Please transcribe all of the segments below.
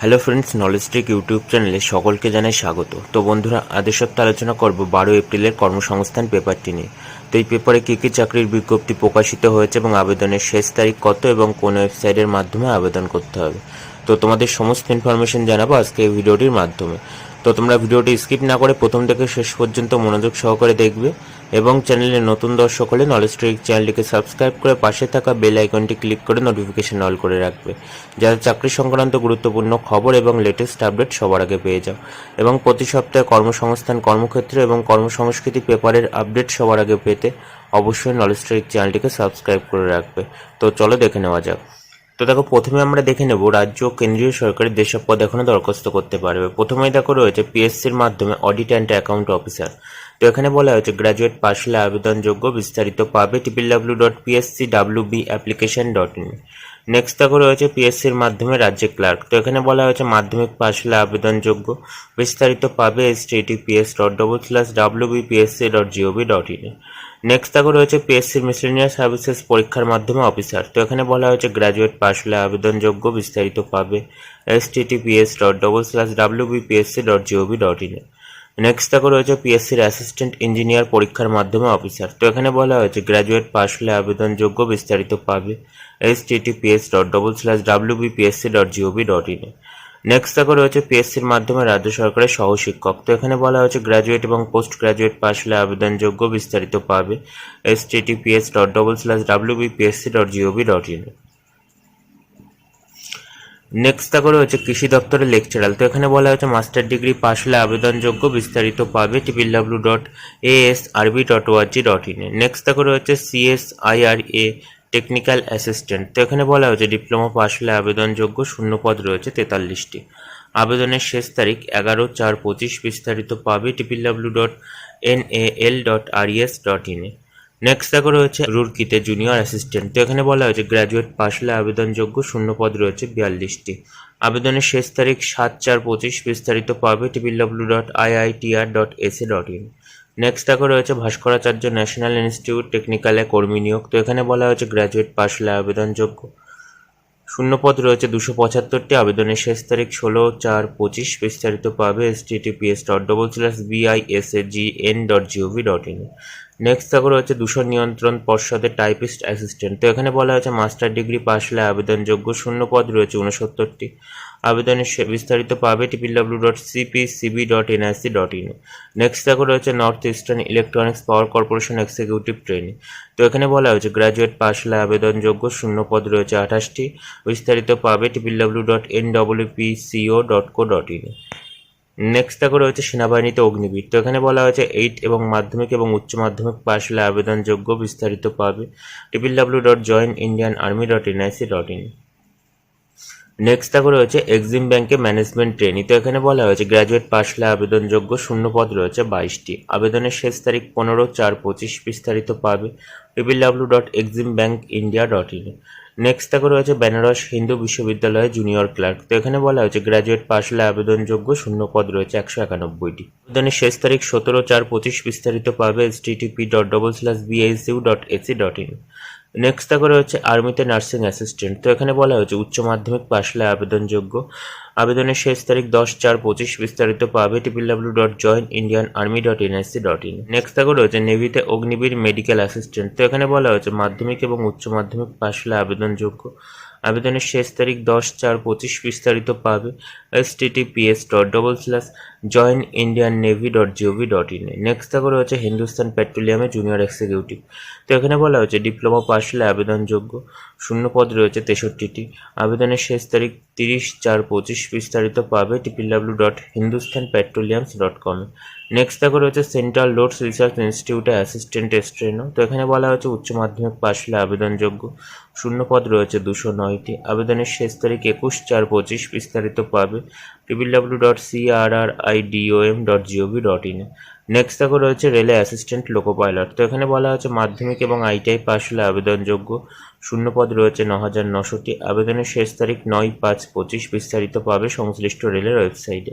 Hello friends knowledge tech YouTube চ্যানেলে সকলকে জানাই স্বাগত। তো বন্ধুরা আদের সপ্তাহে আলোচনা করব বারো এপ্রিলের কর্মসংস্থান পেপারটি নিয়ে। তো এই পেপারে কী কী চাকরির বিজ্ঞপ্তি প্রকাশিত হয়েছে এবং আবেদনের শেষ তারিখ কত এবং কোন ওয়েবসাইটের মাধ্যমে আবেদন করতে হবে? তো তোমাদের সমস্ত ইনফরমেশন জানাব আজকে এই ভিডিওটির মাধ্যমে। তো তোমরা ভিডিওটি স্কিপ না করে প্রথম থেকে শেষ পর্যন্ত মনোযোগ সহকারে দেখবে। এবং চ্যানেলে নতুন দর্শক হলে নলেজ ট্রিক চ্যানেলটিকে সাবস্ক্রাইব করে পাশে থাকা বেল আইকনটি ক্লিক করে নোটিফিকেশন অল করে রাখবে। যাতে চাকরি সংক্রান্ত গুরুত্বপূর্ণ খবর এবং লেটেস্ট আপডেট সবার আগে পেয়ে যাও। এবং প্রতি সপ্তাহে কর্মসংস্থান, কর্মক্ষেত্র এবং কর্মসংস্কৃতি পেপারের আপডেট সবার আগে পেতে অবশ্যই নলেজ ট্রিক চ্যানেলটিকে সাবস্ক্রাইব করে রাখবে। তো চলো দেখে নেওয়া যাক। তো দেখো, প্রথমে আমরা দেখে নেব রাজ্য কেন্দ্রীয় সরকারের যেসব পদ এখনও দরখাস্ত করতে পারবে। প্রথমেই দেখো রয়েছে পিএসসির মাধ্যমে অডিট অ্যান্ড অ্যাকাউন্ট অফিসার তো এখানে বলা হয়েছে গ্র্যাজুয়েট পাশ হলে আবেদনযোগ্য বিস্তারিত পাবে triple W dot PSC W B application dot in next দেখো রয়েছে পিএসসির মাধ্যমে রাজ্যে ক্লার্ক তো এখানে বলা হয়েছে, মাধ্যমিক পাশ হলে আবেদনযোগ্য বিস্তারিত পাবে https dot double slash W B PSC dot gov dot in next দেখো রয়েছে পিএসসির মিসলেনিয়াস সার্ভিসেস পরীক্ষার মাধ্যমে অফিসার তো এখানে বলা হয়েছে গ্র্যাজুয়েট পাশ হলে আবেদনযোগ্য বিস্তারিত পাবে https dot double slash W B PSC dot gov dot in next দেখো রয়েছে পিএসসির অ্যাসিস্ট্যান্ট ইঞ্জিনিয়ার পরীক্ষার মাধ্যমে অফিসার তো এখানে বলা হয়েছে গ্র্যাজুয়েট পাস হলে আবেদনযোগ্য বিস্তারিত পাবে https dot double slash W B PSC dot gov dot in next দেখো রয়েছে পিএসসির মাধ্যমে রাজ্য সরকারের সহশিক্ষক। তো এখানে বলা হয়েছে গ্র্যাজুয়েট এবং পোস্ট গ্র্যাজুয়েট পাশ হলে আবেদনযোগ্য বিস্তারিত পাবে https dot double slash W B PSC dot gov dot in next দেখো রয়েছে কৃষি দপ্তরের লেকচারাল তো এখানে বলা হয়েছে মাস্টার ডিগ্রি পাশ হলে আবেদনযোগ্য বিস্তারিত পাবে triple W dot A S RB dot org dot in next দেখো রয়েছে CS IR A technical assistant তো এখানে বলা হয়েছে ডিপ্লোমা পাশ হলে আবেদনযোগ্য শূন্য পদ রয়েছে তেতাল্লিশটি। আবেদনের শেষ তারিখ এগারো চার পঁচিশ বিস্তারিত পাবে triple W dot N A. L dot R ES dot ইনে নেক্সট দেখো রয়েছে রুরকিতে জুনিয়র অ্যাসিস্ট্যান্ট তো এখানে বলা হয়েছে গ্র্যাজুয়েট পাস হলে আবেদনযোগ্য শূন্য পদ রয়েছে বিয়াল্লিশটি। আবেদনের শেষ তারিখ সাত চার পঁচিশ, বিস্তারিত পাবে triple W dot IITR dot AC dot in next দেখো রয়েছে ভাস্করাচার্য ন্যাশনাল ইনস্টিটিউট টেকনিক্যালে কর্মী নিয়োগ। তো এখানে বলা হয়েছে গ্র্যাজুয়েট পাস হলে আবেদনযোগ্য। শূন্যপদ রয়েছে দুশো পঁচাত্তরটি, আবেদনের শেষ তারিখ ষোলো চার পঁচিশ, বিস্তারিত পাবে https dot double slash BISA G N dot gov dot in next দেখো রয়েছে দূষণ নিয়ন্ত্রণ পর্ষদের টাইপিস্ট অ্যাসিস্ট্যান্ট তো এখানে বলা হয়েছে মাস্টার ডিগ্রি পাশ হলে আবেদনযোগ্য শূন্য পদ রয়েছে উনসত্তরটি। আবেদনের বিস্তারিত পাবে triple W dot CP CB dot NIC dot in next দেখো রয়েছে north eastern electronics power corporation executive training তো এখানে বলা হয়েছে গ্র্যাজুয়েট পাশ হলে আবেদনযোগ্য শূন্য পদ রয়েছে আঠাশটি। বিস্তারিত পাবে triple W dot N W P CO dot co dot in next দেখো রয়েছে সেনাবাহিনীতে অগ্নিবীর। তো এখানে বলা হয়েছে এইট এবং মাধ্যমিক এবং উচ্চ মাধ্যমিক পাশ হলে আবেদনযোগ্য বিস্তারিত পাবে। Triple W dot join Indian army dot NIC dot in next দেখো রয়েছে এক্সিম ব্যাংকে ম্যানেজমেন্ট ট্রেনিং তো এখানে বলা হয়েছে গ্র্যাজুয়েট পাশ হলে আবেদনযোগ্য শূন্য পদ রয়েছে বাইশটি। আবেদনের শেষ তারিখ পনেরো চার পঁচিশ বিস্তারিত পাবে। Triple W dot EXIM bank India dot in next তাকে রয়েছে বেনারস হিন্দু বিশ্ববিদ্যালয়ের জুনিয়র ক্লার্ক তো এখানে বলা হয়েছে গ্র্যাজুয়েট পাস হলে আবেদনযোগ্য শূন্য পদ রয়েছে একশো একানব্বইটি। আবেদনের শেষ তারিখ সতেরো চার পঁচিশ বিস্তারিত পাবে S dot double slash BSU dot AC dot in next দেখো হচ্ছে আর্মিতে নার্সিং অ্যাসিস্ট্যান্ট তো এখানে বলা হয়েছে উচ্চ মাধ্যমিক পাশ হলে আবেদনযোগ্য। আবেদনের শেষ তারিখ দশ চার পঁচিশ বিস্তারিত পাবে triple W dot join Indian army dot NIC dot in next দেখো রয়েছে নেভিতে অগ্নিবীর মেডিকেল অ্যাসিস্ট্যান্ট তো এখানে বলা হয়েছে মাধ্যমিক এবং উচ্চ মাধ্যমিক পাশ হলে আবেদনযোগ্য। আবেদনের শেষ তারিখ দশ চার পঁচিশ বিস্তারিত পাবে। Https dot double slash join Indian navy dot gov dot in next দেখো হচ্ছে হিন্দুস্তান পেট্রোলিয়ামে জুনিয়র এক্সিকিউটিভ তো এখানে বলা হয়েছে ডিপ্লোমা পাশ হলে আবেদনযোগ্য শূন্য পদ রয়েছে তেষট্টিটি। আবেদনের শেষ তারিখ তিরিশ চার পঁচিশ বিস্তারিত পাবে triple W dot Hindustan petroleums dot কমে নেক্সট দেখো রয়েছে সেন্ট্রাল লোডস রিসার্চ ইনস্টিটিউটে অ্যাসিস্ট্যান্ট এস্ট্রেনো তো এখানে বলা হয়েছে উচ্চ মাধ্যমিক পাশ হলে আবেদনযোগ্য শূন্য পদ রয়েছে দুশো নয়টি। আবেদনের শেষ তারিখ একুশ চার পঁচিশ বিস্তারিত পাবে triple W dot C R R I DOM dot gov dot in next দেখো রয়েছে রেলে অ্যাসিস্ট্যান্ট লোকো পাইলট তো এখানে বলা হয়েছে মাধ্যমিক এবং আইটিআই পাশ হলে আবেদনযোগ্য। শূন্য পদ রয়েছে ন হাজার নশোটি। আবেদনের শেষ তারিখ নয় পাঁচ পঁচিশ বিস্তারিত পাবে সংশ্লিষ্ট রেলের ওয়েবসাইটে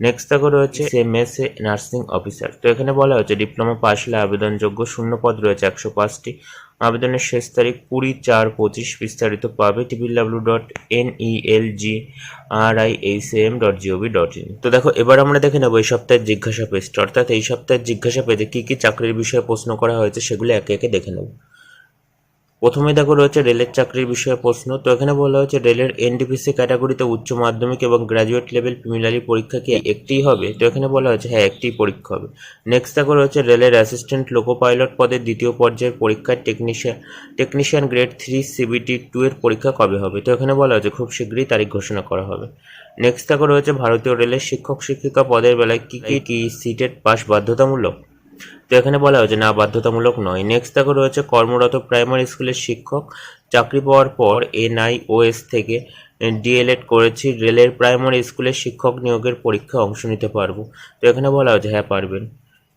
নেক্সট দেখো রয়েছে M S A nursing officer তো এখানে বলা হয়েছে ডিপ্লোমা পাস হলে আবেদনযোগ্য শূন্য পদ রয়েছে একশো পাঁচটি। আবেদনের শেষ তারিখ কুড়ি চার পঁচিশ বিস্তারিত পাবে TV W dot N E L G R I H M dot gov dot in তো দেখো, এবার আমরা দেখে নেব এই সপ্তাহের জিজ্ঞাসা পেজটা। অর্থাৎ এই সপ্তাহের জিজ্ঞাসা পেজে কী কী চাকরির বিষয়ে প্রশ্ন করা হয়েছে সেগুলো একে একে দেখে নেব। প্রথমে দেখো রয়েছে রেলের চাকরির বিষয়ে প্রশ্ন। তো এখানে বলা হয়েছে রেলের এনডিপিসি ক্যাটাগরিতে উচ্চ মাধ্যমিক এবং গ্র্যাজুয়েট লেভেল প্রিমিলারি পরীক্ষা কি একটিই হবে? তো এখানে বলা হয়েছে হ্যাঁ একটি পরীক্ষা হবে। নেক্সট দেখো রয়েছে রেলের অ্যাসিস্ট্যান্ট লোকো পাইলট পদের দ্বিতীয় পর্যায়ের পরীক্ষার technician technician grade three CBT two এর পরীক্ষা কবে হবে? তো এখানে বলা হয়েছে, খুব শীঘ্রই তারিখ ঘোষণা করা হবে। নেক্সট দেখো রয়েছে ভারতীয় রেলের শিক্ষক শিক্ষিকা পদের বেলায় কি কি সিটেট পাস বাধ্যতামূলক? এখানে বলা হয়েছে, না, বাধ্যতামূলক নয়। নেক্সট দেখো রয়েছে, কর্মরত প্রাইমারি স্কুলের শিক্ষক চাকরি পাওয়ার পর এনআইওএস থেকে ডিএলএড করেছি। রেলের প্রাইমারি স্কুলের শিক্ষক নিয়োগের পরীক্ষায় অংশ নিতে পারব। তো এখানে বলা হয়েছে হ্যাঁ পারবেন।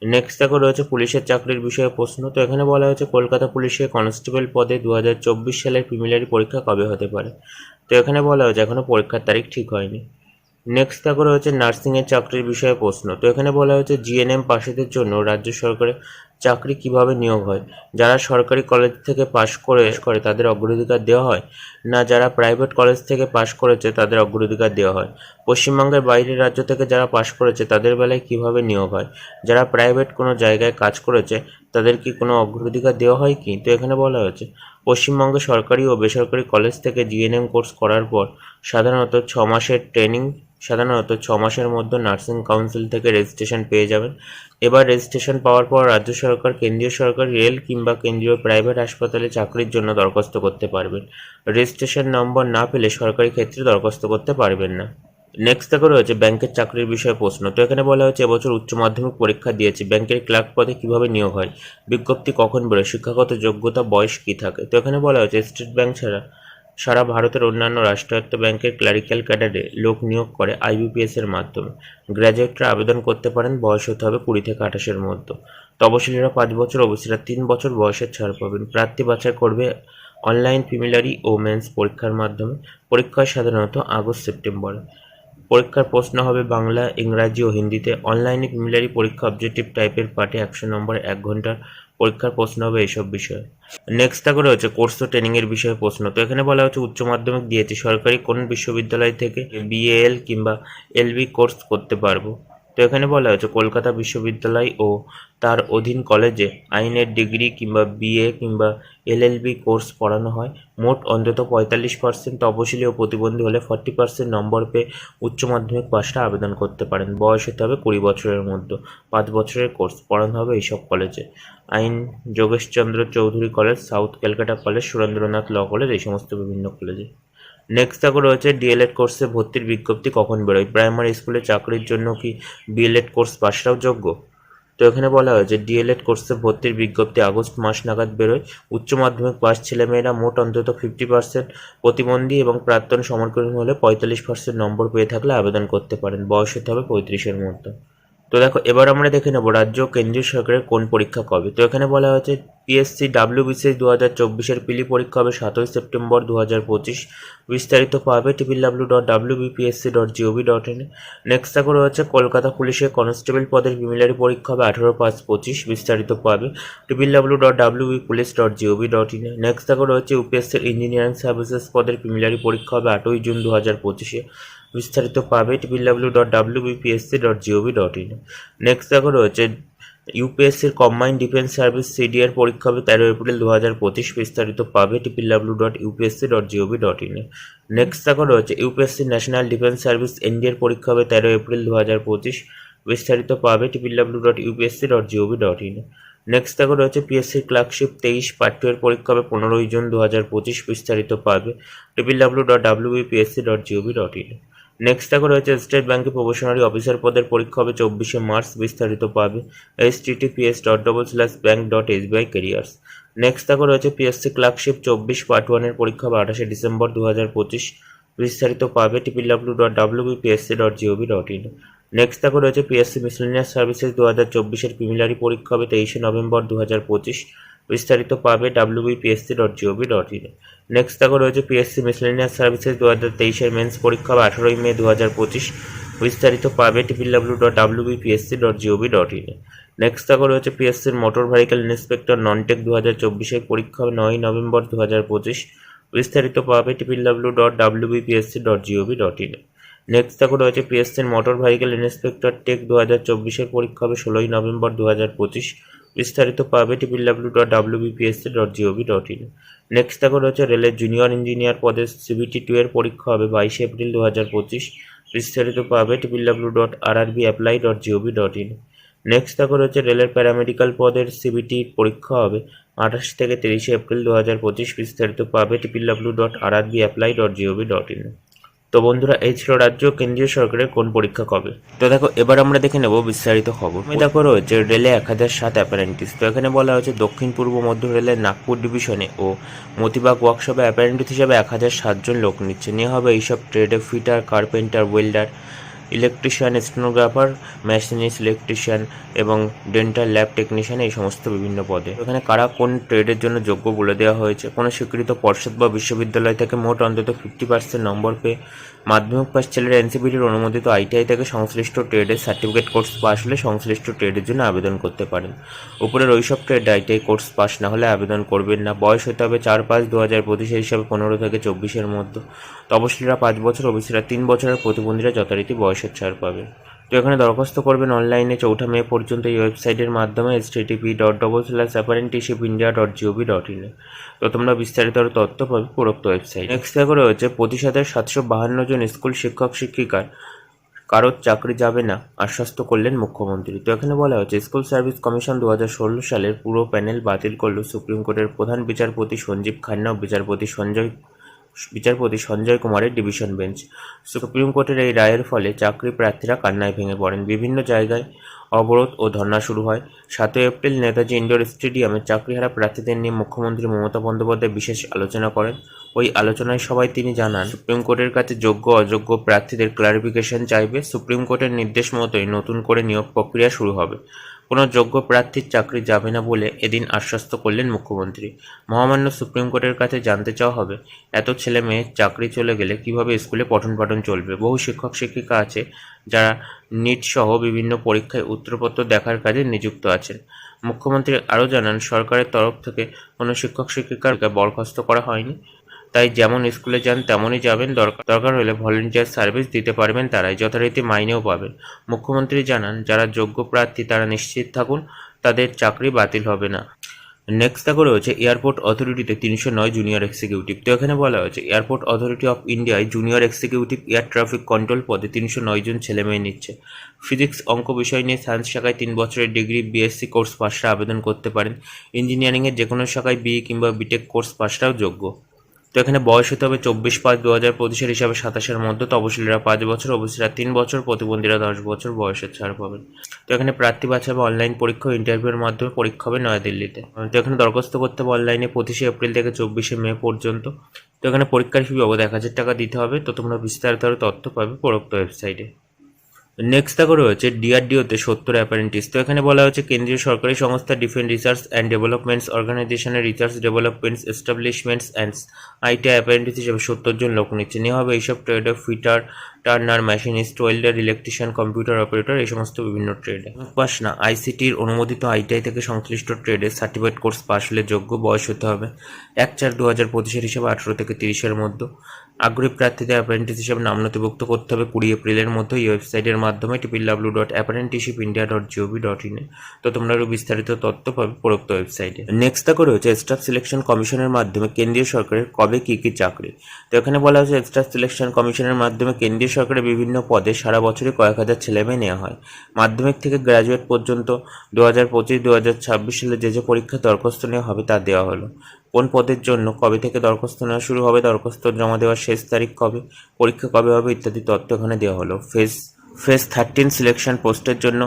নেক্সট দেখো রয়েছে, পুলিশের চাকরির বিষয়ে প্রশ্ন। তো এখানে বলা হয়েছে, কলকাতা পুলিশের কনস্টেবল পদে দু হাজার চব্বিশ সালের প্রিমিলারি পরীক্ষা কবে হতে পারে? তো এখানে বলা হয়েছে এখনও পরীক্ষার তারিখ ঠিক হয়নি। নেক্সট দেখো রয়েছে নার্সিংয়ের চাকরির বিষয়ে প্রশ্ন। তো এখানে বলা হয়েছে জিএনএম পাশেদের জন্য রাজ্য সরকারের চাকরি কীভাবে নিয়োগ হয়? যারা সরকারি কলেজ থেকে পাশ করে করে তাদের অগ্রাধিকার দেওয়া হয়? না, যারা প্রাইভেট কলেজ থেকে পাশ করেছে তাদের অগ্রাধিকার দেওয়া হয়? পশ্চিমবঙ্গের বাইরের রাজ্য থেকে যারা পাশ করেছে তাদের বেলায় কীভাবে নিয়োগ হয়? যারা প্রাইভেট কোনো জায়গায় কাজ করেছে তাদের কি কোনো অগ্রাধিকার দেওয়া হয় কি? তো এখানে বলা হয়েছে পশ্চিমবঙ্গে সরকারি ও বেসরকারি কলেজ থেকে জিএনএম কোর্স করার পর সাধারণত ছ মাসের ট্রেনিং, সাধারণত ছ মাসের মধ্যে নার্সিং কাউন্সিল থেকে রেজিস্ট্রেশন পেয়ে যাবেন। এবার রেজিস্ট্রেশন পাওয়ার পর রাজ্য সরকার, কেন্দ্রীয় সরকার, রেল কিংবা কেন্দ্রীয় প্রাইভেট হাসপাতালে চাকরির জন্য দরখাস্ত করতে পারবেন। রেজিস্ট্রেশন নম্বর না পেলে সরকারি ক্ষেত্রে দরখাস্ত করতে পারবেন না। নেক্সট দেখো রয়েছে ব্যাংকের চাকরির বিষয়ে প্রশ্ন। তো এখানে বলা হয়েছে, এবছর উচ্চ মাধ্যমিক পরীক্ষা দিয়েছে। ব্যাংকের ক্লার্ক পদে কীভাবে নিয়োগ হয়? বিজ্ঞপ্তি কখন বেরোয়? শিক্ষাগত যোগ্যতা, বয়স কী থাকে? তো এখানে বলা হয়েছে, স্টেট ব্যাংক ছাড়া সারা ভারতের অন্যান্য রাষ্ট্রায়ত্ত ব্যাংকের ক্লারিক্যাল ক্যাডারে লোক নিয়োগ করে আইবিপিএস এর মাধ্যমে। গ্র্যাজুয়েটরা আবেদন করতে পারেন, বয়স হতে হবে কুড়ি থেকে আঠাশের মধ্যে। তপশিলীরা পাঁচ বছর ওবিসিরা তিন বছর বয়সের ছাড় পাবেন। প্রার্থী বাছাই করবে অনলাইন প্রিমিলারি ও মেন্স পরীক্ষার মাধ্যমে। পরীক্ষা সাধারণত আগস্ট সেপ্টেম্বরে পরীক্ষার প্রশ্ন হবে বাংলা, ইংরাজি ও হিন্দিতে। অনলাইনে মিলারি পরীক্ষা অবজেক্টিভ টাইপের পার্টে একশো নম্বর, এক ঘণ্টার পরীক্ষার প্রশ্ন হবে এইসব বিষয়ে। নেক্সট তা করে হচ্ছে কোর্স ও ট্রেনিংয়ের বিষয়ে প্রশ্ন। তো এখানে বলা হচ্ছে উচ্চ মাধ্যমিক দিয়েছে। সরকারি কোন বিশ্ববিদ্যালয় থেকে বিএএল কিংবা এলবি কোর্স করতে পারব? তো এখানে বলা হয়েছে, কলকাতা বিশ্ববিদ্যালয় ও তার অধীন কলেজে আইনের ডিগ্রি কিংবা বিএ কিংবা এলএলবি কোর্স পড়ানো হয়। মোট অন্তত পঁয়তাল্লিশ পার্সেন্ট তপশিলি ও প্রতিবন্ধী হলে ফর্টি পার্সেন্ট নম্বর পেয়ে উচ্চ মাধ্যমিক পাশটা আবেদন করতে পারেন। বয়স হতে হবে কুড়ি বছরের মধ্যে। পাঁচ বছরের কোর্স পড়ানো হবে এইসব কলেজে। আইন, Jogeshchandra Chaudhuri college, south Calcutta college, Surendranath law college, এই সমস্ত বিভিন্ন কলেজে। নেক্সট দেখো রয়েছে ডিএলএড কোর্সে ভর্তির বিজ্ঞপ্তি কখন বেরোয়? প্রাইমারি স্কুলে চাকরির জন্য কি বিএলএড কোর্স পাশটাও যোগ্য? তো এখানে বলা হয়েছে ডিএলএড কোর্সে ভর্তির বিজ্ঞপ্তি আগস্ট মাস নাগাদ বেরোয়। উচ্চ মাধ্যমিক পাস ছেলেমেয়েরা মোট অন্তত ফিফটি পার্সেন্ট প্রতিবন্ধী এবং প্রাক্তন সমরকর্মী হলে পঁয়তাল্লিশ পার্সেন্ট নম্বর পেয়ে থাকলে আবেদন করতে পারেন। বয়স হতে হবে পঁয়ত্রিশের মধ্যে। তো দেখো, এবার আমরা দেখে নেব রাজ্য কেন্দ্রীয় সরকারের কোন পরীক্ষা কবে। তো এখানে বলা হয়েছে পিএসসি ডাব্লিউবিসিএস দু হাজার চব্বিশের পিলি পরীক্ষা হবে সাতই সেপ্টেম্বর দু হাজার পঁচিশ। বিস্তারিত পাবে triple W dot W BPSC dot gov dot in next থাকো রয়েছে, কলকাতা পুলিশের কনস্টেবল পদের প্রিমিলারি পরীক্ষা হবে আঠারো পাঁচ পঁচিশ, বিস্তারিত পাবে triple W dot W B police dot GOV dot in next থাকো রয়েছে ইউপিএসসির ইঞ্জিনিয়ারিং সার্ভিসেস পদের প্রিমিলারি পরীক্ষা হবে আটই জুন দু হাজার পঁচিশে। বিস্তারিত পাবে triple W dot W BPSC dot gov dot in next দেখো রয়েছে ইউপিএসসির কম্বাইন্ড ডিফেন্স সার্ভিস সিডিআর পরীক্ষা হবে তেরো এপ্রিল দু হাজার পঁচিশ, বিস্তারিত পাবে triple W dot UPSC dot gov dot ইনে নেক্সট দেখো রয়েছে ইউপিএসসি ন্যাশনাল ডিফেন্স সার্ভিস এনডিএর পরীক্ষা হবে তেরো এপ্রিল দু হাজার পঁচিশ, বিস্তারিত পাবে triple W dot UPSC dot gov dot ইনে নেক্সট দেখো রয়েছে পিএসসি ক্লার্কশিপ তেইশ পার্ট এর পরীক্ষা হবে পনেরোই জুন দু হাজার পঁচিশ, বিস্তারিত পাবে triple W dot W dot gov dot in next দেখো রয়েছে স্টেট ব্যাঙ্কে প্রফেশনারি অফিসার পদের পরীক্ষা হবে চব্বিশে মার্চ বিস্তারিত পাবে https dot double slash bank dot S SBI careers next দেখো রয়েছে পিএসসি ক্লার্কশিপ চব্বিশ পার্ট ওয়ানের পরীক্ষা হবে আঠাশে ডিসেম্বর দু হাজার পঁচিশ। বিস্তারিত পাবে triple W dot W BPSC dot gov dot in next দেখো রয়েছে পিএসসি মিসলেনিয়াস সার্ভিসেস দু হাজার চব্বিশের প্রিমিলারি পরীক্ষা হবে তেইশে নভেম্বর দু হাজার পঁচিশ। বিস্তারিত পাবে W BPSC dot gov dot in next দেখো রয়েছে পিএসসি মিসলেনিয়াস সার্ভিসেস দু হাজার তেইশের মেন্স পরীক্ষা হবে আঠারোই মে দু হাজার পঁচিশ। বিস্তারিত পাবে triple W dot W BPSC dot GOV dot ইনে নেক্সট থাকা রয়েছে পিএসসির মোটর ভেহিকেল ইন্সপেক্টর ননটেক দু হাজার চব্বিশের পরীক্ষা হবে নয় নভেম্বর দু হাজার পঁচিশ। বিস্তারিত পাবে triple W dot W BPSC dot GOV dot ইনে নেক্সট থাকা রয়েছে পিএসসির মোটর ভেহিকেল ইন্সপেক্টর টেক দু হাজার চব্বিশের পরীক্ষা হবে ষোলোই নভেম্বর দু হাজার পঁচিশ। বিস্তারিত পাবে triple W dot W BPSC dot gov dot in next দেখো রয়েছে রেলের জুনিয়র ইঞ্জিনিয়ার পদে সিবিটি টু এর পরীক্ষা হবে বাইশে এপ্রিল দু হাজার পঁচিশ। বিস্তারিত পাবে triple W dot R R B apply dot gov dot in next দেখো রয়েছে রেলের প্যারামেডিক্যাল পদের সিবিটি পরীক্ষা হবে আঠাশ থেকে তিরিশে এপ্রিল দু হাজার পঁচিশ। বিস্তারিত পাবে triple W dot R R B apply dot gov dot in তো বন্ধুরা এই ছিল রাজ্য কেন্দ্রীয় সরকারের কোন পরীক্ষা কবে? তো দেখো এবার আমরা দেখে নেব বিস্তারিত খবর। আমি দেখো রয়েছে রেলে এক হাজার সাত অ্যাপারেন্টিস। তো এখানে বলা হয়েছে দক্ষিণ পূর্ব মধ্য রেলের নাগপুর ডিভিশনে ও মতিবাগ ওয়ার্কশপে অ্যাপারেন্টিস হিসাবে এক হাজার সাতজন লোক নিচ্ছে। নেওয়া হবে এইসব ট্রেডে fitter carpenter welder electrician stenographer machinist electrician এবং ডেন্টাল ল্যাব টেকনিশিয়ান এই সমস্ত বিভিন্ন পদে। এখানে কারা কোন ট্রেডের জন্য যোগ্য বলে দেওয়া হয়েছে? কোনো স্বীকৃত পর্ষদ বা বিশ্ববিদ্যালয় থেকে মোট অন্তত ফিফটি পার্সেন্ট নম্বর পেয়ে মাধ্যমিক পাস ছেলেরা এনসিপিটির অনুমোদিত আইটিআই থেকে সংশ্লিষ্ট ট্রেডের সার্টিফিকেট কোর্স পাস হলে সংশ্লিষ্ট ট্রেডের জন্য আবেদন করতে পারেন। উপরের ওইসব ট্রেড আইটিআই কোর্স পাস না হলে আবেদন করবেন না। বয়স হতে হবে চার পাঁচ দু হাজার পঁচিশের হিসাবে পনেরো থেকে চব্বিশের মধ্যে। তপশিলীরা পাঁচ বছর, ওবিসিরা তিন বছরের প্রতিবন্ধীরা যথারীতি বয়সের ছাড় পাবে। তো এখানে দরখাস্ত করবেন অনলাইনে চৌঠা মে পর্যন্ত এই ওয়েবসাইটের মাধ্যমে এস টিপি dot double slash apprenticeship India dot gov dot ইনে তো তোমরা বিস্তারিত আরও তথ্য পাবে উপরোক্ত ওয়েবসাইট নেক্সট দেখো রয়েছে হাজার সাতশো বাহান্ন জন স্কুল শিক্ষক, শিক্ষিকার, কারোর চাকরি যাবে না, আশ্বস্ত করলেন মুখ্যমন্ত্রী। তো এখানে বলা হচ্ছে, স্কুল সার্ভিস কমিশন দু ষোলো সালের পুরো প্যানেল বাতিল করল সুপ্রিম কোর্টের প্রধান বিচারপতি সঞ্জীব খান্না ও বিচারপতি সঞ্জয় বিচারপতি সঞ্জয় কুমারের ডিভিশন বেঞ্চ। সুপ্রিম কোর্টের এই রায়ের ফলে চাকরি প্রার্থীরা কান্নায় ভেঙে পড়েন। বিভিন্ন জায়গায় অবরোধ ও ধর্না শুরু হয়। সাতই এপ্রিল নেতাজি ইন্ডোর স্টেডিয়ামে চাকরিহারা প্রার্থীদের নিয়ে মুখ্যমন্ত্রী মমতা বন্দ্যোপাধ্যায় বিশেষ আলোচনা করেন। ওই আলোচনায় সবাই তিনি জানান, সুপ্রিম কোর্টের কাছে যোগ্য অযোগ্য প্রার্থীদের ক্লারিফিকেশন চাইবে। সুপ্রিম কোর্টের নির্দেশ মতোই নতুন করে নিয়োগ প্রক্রিয়া শুরু হবে। কোনো যোগ্য প্রার্থীর চাকরি যাবে না বলে এদিন আশ্বস্ত করলেন মুখ্যমন্ত্রী। মহামান্য সুপ্রিম কোর্টের কাছে জানতে চাওয়া হবে, এত ছেলে মেয়ে চাকরি চলে গেলে কীভাবে স্কুলে পঠন পাঠন চলবে? বহু শিক্ষক, শিক্ষিকা আছে যারা নিট সহ বিভিন্ন পরীক্ষায় উত্তরপত্র দেখার কাজে নিযুক্ত আছেন। মুখ্যমন্ত্রী আরও জানান, সরকারের তরফ থেকে কোনো শিক্ষক শিক্ষিকাকে বরখাস্ত করা হয়নি। তাই যেমন স্কুলে যান, তেমনই যাবেন। দরকার দরকার হলে ভলেন্টিয়ার সার্ভিস দিতে পারবেন তারাই, যথারীতি মাইনেও পাবেন। মুখ্যমন্ত্রী জানান, যারা যোগ্য প্রার্থী তারা নিশ্চিত থাকুন, তাদের চাকরি বাতিল হবে না। নেক্সট দেখো রয়েছে এয়ারপোর্ট অথরিটিতে তিনশো নয় জুনিয়র এক্সিকিউটিভ তো এখানে বলা হয়েছে, এয়ারপোর্ট অথরিটি অফ ইন্ডিয়ায় junior executive air traffic control পদে তিনশো নয় জন ছেলে মেয়ে নিচ্ছে। ফিজিক্স অঙ্ক বিষয় নিয়ে সায়েন্স শাখায় তিন বছরের ডিগ্রি বিএসসি কোর্স পাশরা আবেদন করতে পারেন। ইঞ্জিনিয়ারিংয়ের যে কোনো শাখায় বিএ কিংবা বিটেক কোর্স পাশরাও যোগ্য। তো এখানে বয়স হতে হবে চব্বিশ পাঁচ দু হাজার পঁচিশের হিসাবে সাতাশের মধ্যে তপশিলীরা পাঁচ বছর অবশ্যীরা তিন বছর, প্রতিবন্ধীরা দশ বছর বয়সের ছাড় পাবেন। তো এখানে প্রার্থী বাছা হবে অনলাইন পরীক্ষা ইন্টারভিউর মাধ্যমে পরীক্ষা হবে নয়াদিল্লিতে। তো এখানে দরখাস্ত করতে হবে অনলাইনে পঁচিশে এপ্রিল থেকে চব্বিশে মে পর্যন্ত। তো এখানে পরীক্ষার ফি বাবদ এক হাজার টাকা দিতে হবে। তো তোমরা বিস্তারিত তথ্য পাবে পরোক্ত ওয়েবসাইটে নেক্সট দেখো রয়েছে ডিআরডিওতে সত্তর অ্যাপারেন্টিস তো এখানে বলা হচ্ছে কেন্দ্রীয় সরকারি সংস্থা ডিফেন্স রিসার্চ অ্যান্ড ডেভেলপমেন্টস অর্গানাইজেশনের research developments establishments and IT apprentice হিসেবে সত্তর জন লোক নিচ্ছে। নেওয়া হবে এইসব ট্রেডে fitter turner machinist welder electrician computer operator এই সমস্ত বিভিন্ন ট্রেডে পাস না আইসিটির অনুমোদিত আইটিআই থেকে সংশ্লিষ্ট ট্রেডে সার্টিফিকেট কোর্স পাস হলে যোগ্য, বয়স হতে হবে এক চার দু হাজার পঁচিশের হিসাবে আঠেরো থেকে তিরিশের মধ্যে। আগ্রহী প্রার্থীদের অ্যাপারেন্টিস হিসেবে নাম নথিভুক্ত করতে হবে কুড়ি এপ্রিলের মধ্যে। এই ওয়েবসাইটের মাধ্যমে triple W dot apprenticeship India dot gov dot ইনে তো তোমরা আরও বিস্তারিত তথ্য পাবে উপরোক্ত ওয়েবসাইটে নেক্সট দেখো রয়েছে স্টাফ সিলেকশন কমিশনের মাধ্যমে কেন্দ্রীয় সরকারের কবে কী কী চাকরি? তো এখানে বলা হয়েছে স্টাফ সিলেকশন কমিশনের মাধ্যমে কেন্দ্রীয় সরকারের বিভিন্ন পদে সারা বছরে কয়েক হাজার ছেলেমেয়ে নেওয়া হয়। মাধ্যমিক থেকে গ্র্যাজুয়েট পর্যন্ত দু হাজার পঁচিশ, দু হাজার ছাব্বিশ সালে যে যে পরীক্ষা দরখাস্ত নেওয়া হবে তা দেওয়া হলো। কোন পদের জন্য, কবে থেকে দরখাস্ত নেওয়া শুরু হবে, দরখাস্ত জমা দেওয়ার শেষ তারিখ কবে, পরীক্ষা কবে হবে ইত্যাদি তথ্য এখানে দেওয়া হলো। ফেজ ফেজ থার্টিন সিলেকশন পোস্টের জন্য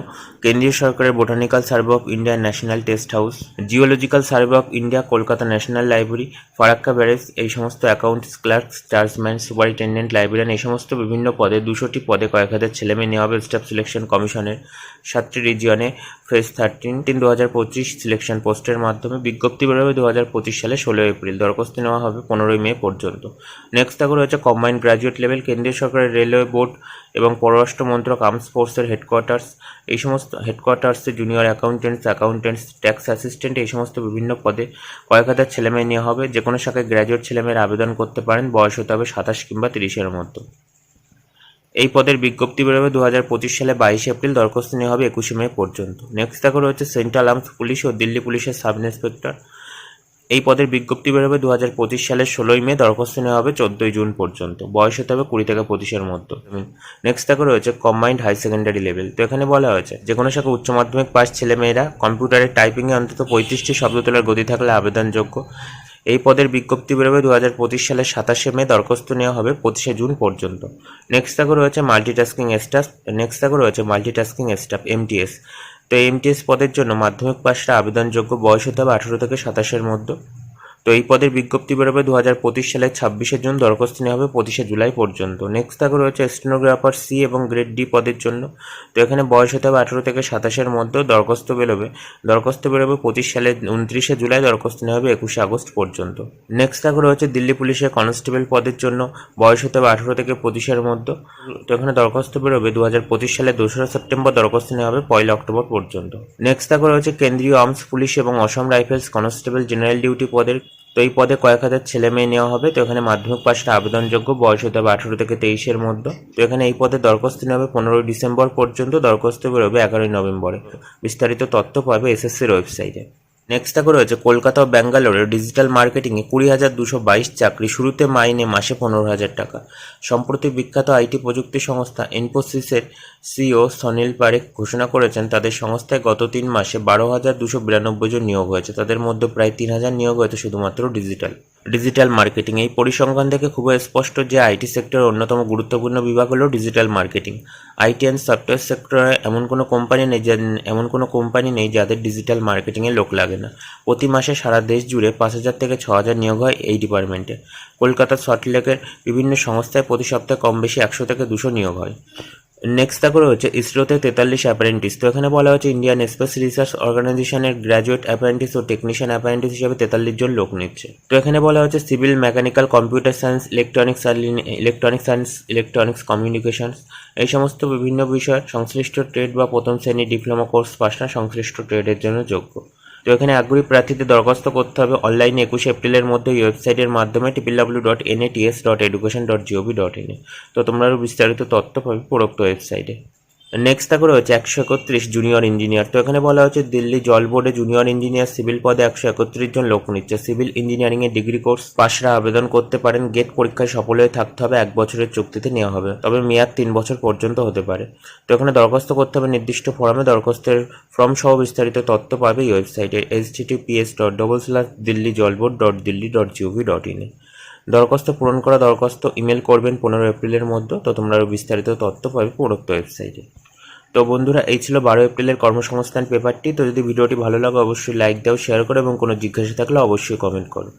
কেন্দ্রীয় সরকারের botanical survey of India national test house, geological survey of India Kolkata national library, Farakka barrage, এই সমস্ত accounts clerk chargeman superintendent, librarian, এই সমস্ত বিভিন্ন পদে, দুশোটি পদে কয়েক হাজার ছেলেমেয়ে নেওয়া হবে স্টাফ সিলেকশন কমিশনের সাতটি রিজিয়নে ফেজ থার্টিন তিন দু হাজার পঁচিশ সিলেকশন পোস্টের মাধ্যমে বিজ্ঞপ্তি বেরোবে দু হাজার পঁচিশ সালে ষোলোই এপ্রিল। দরখাস্ত নেওয়া হবে পনেরোই মে পর্যন্ত। নেক্সট থাকবে রয়েছে কম্বাইন্ড গ্র্যাজুয়েট লেভেল কেন্দ্রীয় সরকারের রেলওয়ে বোর্ড এবং পররাষ্ট্র মন্ত্রক আর্মস ফোর্সের হেডকোয়ার্টার্স, এই সমস্ত হেডকোয়ার্টার্সে, junior accountants accountants, tax assistant, এই সমস্ত বিভিন্ন পদে কয়েক হাজার ছেলেমেয়ে নেওয়া হবে। যে কোনো শাখায় গ্র্যাজুয়েট ছেলেমেয়েরা আবেদন করতে পারেন। বয়স হতে হবে সাতাশ কিংবা তিরিশের মধ্যে। এই পদের বিজ্ঞপ্তি বেরোবে দু হাজার পঁচিশ সালে বাইশে এপ্রিল। দরখাস্ত নেওয়া হবে একুশে মে পর্যন্ত। নেক্সট দেখো রয়েছে সেন্ট্রাল আর্মস পুলিশ ও দিল্লি পুলিশের সাব ইন্সপেক্টর এই পদের বিজ্ঞপ্তি বেরোবে দু হাজার পঁচিশ সালের ষোলোই মে, দরখাস্ত নেওয়া হবে চোদ্দোই জুন পর্যন্ত। বয়স হতে হবে কুড়ি থেকে পঁচিশের মধ্যে। নেক্সট দেখো রয়েছে কম্বাইন্ড হাই সেকেন্ডারি লেভেল তো এখানে বলা হয়েছে, যে কোনো শাখা উচ্চ মাধ্যমিক পাস ছেলেমেয়েরা কম্পিউটারের টাইপিংয়ে অন্তত পঁয়ত্রিশটি শব্দ তোলার গতি থাকলে আবেদনযোগ্য। এই পদের বিজ্ঞপ্তি বেরোবে দু হাজার পঁচিশ সালের সাতাশে মে, দরখাস্ত নেওয়া হবে পঁচিশে জুন পর্যন্ত। নেক্সট দেখো রয়েছে মাল্টিটাস্কিং স্টাফ নেক্সট দেখো রয়েছে মাল্টিটাস্কিং স্টাফ এমটিএস তো এমটিএস পদের জন্য মাধ্যমিক পাশটা আবেদনযোগ্য বয়স হতে হবে আঠেরো থেকে সাতাশের মধ্যে। তো এই পদের বিজ্ঞপ্তি বেরোবে দু হাজার পঁচিশ সালের ছাব্বিশে জুন, দরখাস্ত নেওয়া হবে পঁচিশে জুলাই পর্যন্ত। নেক্সট দেখো রয়েছে স্টেনোগ্রাফার সি এবং গ্রেড ডি পদের জন্য। তো এখানে বয়স হতে হবে আঠেরো থেকে সাতাশের মধ্যে দরখাস্ত বেরোবে। দরখাস্ত বেরোবে পঁচিশ সালের উনত্রিশে জুলাই, দরখাস্ত নেওয়া হবে একুশে আগস্ট পর্যন্ত। নেক্সট দেখো রয়েছে দিল্লি পুলিশের কনস্টেবল পদের জন্য। বয়স হতে হবে আঠেরো থেকে পঁচিশের মধ্যে। তো এখানে দরখাস্ত বেরোবে দু হাজার পঁচিশ সালের দোসরা সেপ্টেম্বর, দরখাস্ত নেওয়া হবে পয়লা অক্টোবর পর্যন্ত। নেক্সট দেখো রয়েছে কেন্দ্রীয় আর্মস পুলিশ এবং Assam rifles constable general duty পদের এই পদে কয়েক হাজার ছেলে মেয়ে নেওয়া হবে। তো এখানে মাধ্যমিক পাশটা আবেদনযোগ্য বয়স হতে হবে আঠেরো থেকে তেইশের মধ্যে। তো এখানে এই পদে দরখাস্ত নেওয়া হবে পনেরোই ডিসেম্বর পর্যন্ত। দরখাস্ত বেরোবে এগারোই নভেম্বরে। বিস্তারিত তথ্য পাবে এসএসসির ওয়েবসাইটে। নেক্সট দেখো রয়েছে কলকাতা ও ব্যাঙ্গালোরের ডিজিটাল মার্কেটিংয়ে কুড়ি হাজার দুশো বাইশ চাকরি, শুরুতে মাইনে মাসে পনেরো হাজার টাকা। সম্প্রতি বিখ্যাত আইটি প্রযুক্তি সংস্থা ইনফোসিসের সিও সনিল পারেখ ঘোষণা করেছেন, তাদের সংস্থায় গত তিন মাসে বারো হাজার দুশো বিরানব্বই জন নিয়োগ হয়েছে। তাদের মধ্যে প্রায় তিন হাজার নিয়োগ হয়েছে শুধুমাত্র ডিজিটাল ডিজিটাল মার্কেটিং। এই পরিসংখ্যান থেকে খুবই স্পষ্ট যে আইটি সেক্টরের অন্যতম গুরুত্বপূর্ণ বিভাগ হলো digital marketing. IT and software সেক্টরে এমন কোনো কোম্পানি নেই যা এমন কোনো কোম্পানি নেই যাদের ডিজিটাল মার্কেটিংয়ে লোক লাগে না। প্রতি মাসে সারা দেশ জুড়ে পাঁচ হাজার থেকে ছ হাজার নিয়োগ হয় এই ডিপার্টমেন্টে। কলকাতার সল্টলেকের বিভিন্ন সংস্থায় প্রতি সপ্তাহে কম বেশি একশো থেকে দুশো নিয়োগ হয়। নেক্সট দেখো হচ্ছে ইসরোতে তেতাল্লিশ অ্যাপারেন্টিস তো এখানে বলা হচ্ছে ইন্ডিয়ান স্পেস রিসার্চ অর্গানাইজেশনের গ্র্যাজুয়েট অ্যাপারেন্টিস ও টেকনিশিয়ান অ্যাপারেন্টিস হিসেবে তেতাল্লিশ জন লোক নিচ্ছে। তো এখানে বলা হচ্ছে civil mechanical computer science electronics electronic science electronics communications এই সমস্ত বিভিন্ন বিষয় সংশ্লিষ্ট ট্রেড বা প্রথম শ্রেণির ডিপ্লোমা কোর্স পাসনা সংশ্লিষ্ট ট্রেডের জন্য যোগ্য। তো এখানে আগ্রহী প্রার্থীদের দরখাস্ত করতে হবে অনলাইনে একুশে এপ্রিলের মধ্যে এই ওয়েবসাইটের মাধ্যমে triple W dot N S dot education dot gov dot ইনে তো তোমরা আরও বিস্তারিত তথ্য পাবে উপরোক্ত ওয়েবসাইটে। নেক্সট দেখো রয়েছে একশো একত্রিশ জুনিয়র ইঞ্জিনিয়ার তো এখানে বলা হচ্ছে দিল্লি জল বোর্ডে জুনিয়র ইঞ্জিনিয়ার সিভিল পদে একশো একত্রিশ জন লোক নিচ্ছে। সিভিল ইঞ্জিনিয়ারিং এর ডিগ্রি কোর্স পাশরা আবেদন করতে পারেন। গেট পরীক্ষায় সফল হয়ে থাকতে হবে, এক বছরের চুক্তিতে নেওয়া হবে। তবে মেয়াদ তিন বছর পর্যন্ত হতে পারে। তো এখানে দরখাস্ত করতে হবে নির্দিষ্ট ফর্মে। দরখাস্তের ফর্ম সহ বিস্তারিত তথ্য পাবে এই ওয়েবসাইটে https dot double slash Delhi Jal board dot Delhi dot gov dot ইনে দরখাস্ত পূরণ করা, দরখাস্ত ইমেল করবেন পনেরো এপ্রিলের মধ্যে। তো তোমরা আরও বিস্তারিত তথ্য পাবে উপরোক্ত ওয়েবসাইটে। তো বন্ধুরা, এই ছিল বারো এপ্রিলের কর্মসংস্থান পেপারটি। তো যদি ভিডিওটি ভালো লাগে, অবশ্যই লাইক দাও, শেয়ার করো এবং কোনো জিজ্ঞাসা থাকলে অবশ্যই কমেন্ট করো।